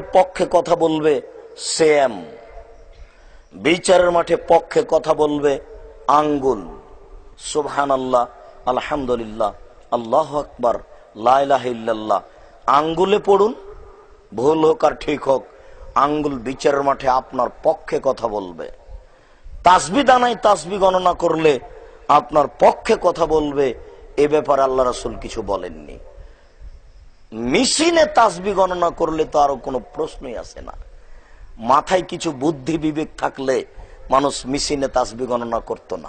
পক্ষে কথা বলবে, সেম। বিচারের মাঠে পক্ষে কথা বলবে, আঙ্গুল। সুবহান আল্লাহ আলহামদুলিল্লাহ, আল্লাহ আকবর লাইলাহিল্লাহ আঙ্গুলে পড়ুন, ভুল হোক আর ঠিক হোক, আঙ্গুল বিচারের মাঠে আপনার পক্ষে কথা বলবে। তাসবি দানায় তাসবি গণনা করলে আপনার পক্ষে কথা বলবে, এ ব্যাপারে আল্লাহ রাসুল কিছু বলেননি। মেশিনে তাসবি গণনা করলে তো আরও কোনো প্রশ্নই আসে না। মাথায় কিছু বুদ্ধি বিবেক থাকলে মানুষ মেশিনে তাসবি গণনা করত না।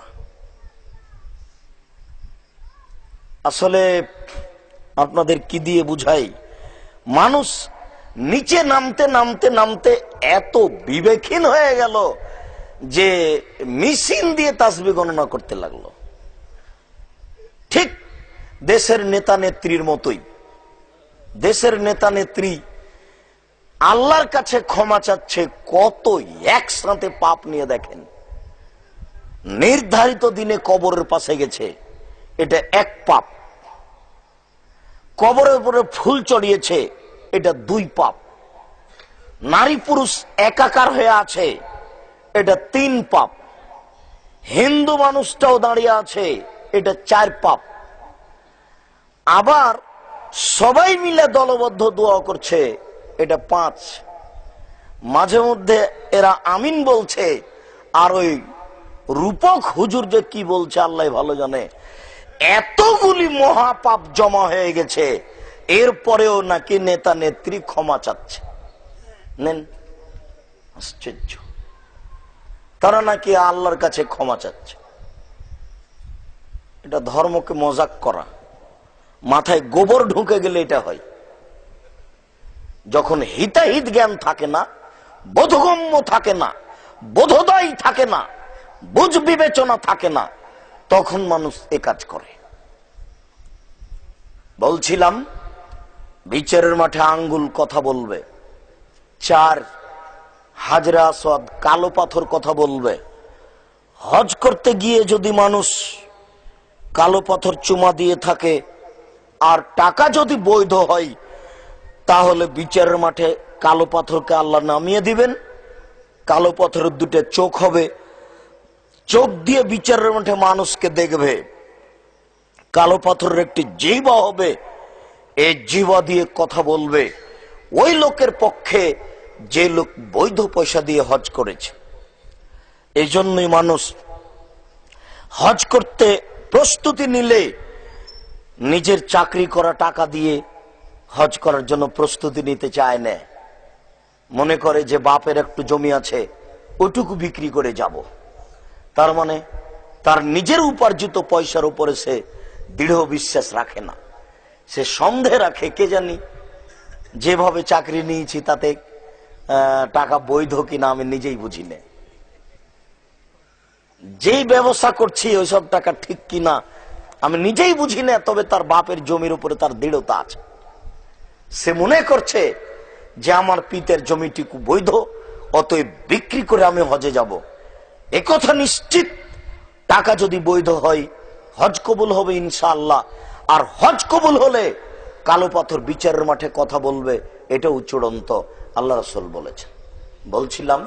আসলে আপনাদের কি দিয়ে বুঝাই? মানুষ নিচে নামতে নামতে নামতে এত বিবেকহীন হয়ে গেল যে মেশিন দিয়ে তাসবি গণনা করতে লাগল। ঠিক দেশের নেতা নেত্রীর মতোই। দেশের নেতা নেত্রী, আল্লাহর কাছে ক্ষমা চাচ্ছে কত একসাথে পাপ নিয়ে দেখেন। নির্ধারিত দিনে কবরের পাশে গেছে, এটা এক পাপ। কবরের উপরে ফুল চড়িয়েছে, এটা দুই পাপ। নারী পুরুষ একাকার হয়ে আছে, এটা তিন পাপ। হিন্দু মানুষটাও দাঁড়িয়ে আছে, এটা চার পাপ। আবার সবাই মিলে দলবদ্ধ দোয়া করছে। এটা পাঁচ। মাঝে মধ্যে এরা আমিন বলছে, আর ওই রূপক হুজুর যে কি বলছে আল্লাহ ভালো জানে। এতগুলি মহাপাপ জমা হয়ে গেছে, এরপরেও নাকি নেতা নেত্রী ক্ষমা চাচ্ছে। নেন। আশ্চর্য। তারা নাকি আল্লাহর কাছে ক্ষমা চাচ্ছে। এটা ধর্মকে মজাক করা। মাথায় গোবর ঢুকে গেলে এটা হয়। যখন হিতাহিত জ্ঞান থাকে না, বোধগম্য থাকে না, বোধোদয় থাকে না, বুঝ বিবেচনা থাকে না, তখন মানুষ এ কাজ করে। বলছিলাম, বিচারের মাঠে আঙ্গুল কথা বলবে, চার হাজরা আসওয়াদ কালো পাথর কথা বলবে। হজ করতে গিয়ে যদি মানুষ কালো পাথর চুমা দিয়ে থাকে আর টাকা যদি বৈধ হয়, তাহলে বিচারের মাঠে কালো পাথরকে আল্লাহ নামিয়ে দিবেন। কালো পাথরের দুটো চোখ হবে। চোখ দিয়ে বিচারের মাঠে মানুষকে দেখবে। কালো পাথরের একটি জিবা হবে। এই জিবা দিয়ে কথা বলবে। ওই লোকের পক্ষে যে লোক বৈধ পয়সা দিয়ে হজ করেছে। এই জন্যই মানুষ হজ করতে প্রস্তুতি নিলে নিজের চাকরি করা টাকা দিয়ে হজ করার জন্য প্রস্তুতি নিতে চায় না। মনে করে যে বাপের একটু জমি আছে ওইটুকু বিক্রি করে যাব। তার মানে তার নিজের উপার্জিত পয়সার উপরে সে দৃঢ় বিশ্বাস রাখে না। সে সন্দেহ রাখে, কে জানি? যেভাবে চাকরি নিয়েছি তাতে টাকা বৈধ কিনা আমি নিজেই বুঝি যেই ব্যবসা করছি, ওইসব টাকা ঠিক কিনা আমি নিজেই বুঝি না, তবে তার বাপের জমির উপরে তার দৃঢ়তা আছে। সে মনে করছে যে আমার পিতের জমিটিকু বৈধ, অতএব বিক্রি করে আমি হজে যাব। একথা নিশ্চিত, টাকা যদি বৈধ হয়, হজ কবুল হবে ইনশাআল্লাহ। আর হজ কবুল হলে কালো পাথর বিচারের মাঠে কথা বলবে, এটাও চূড়ান্ত। আল্লাহ রসুল বলেছেন। বলছিলাম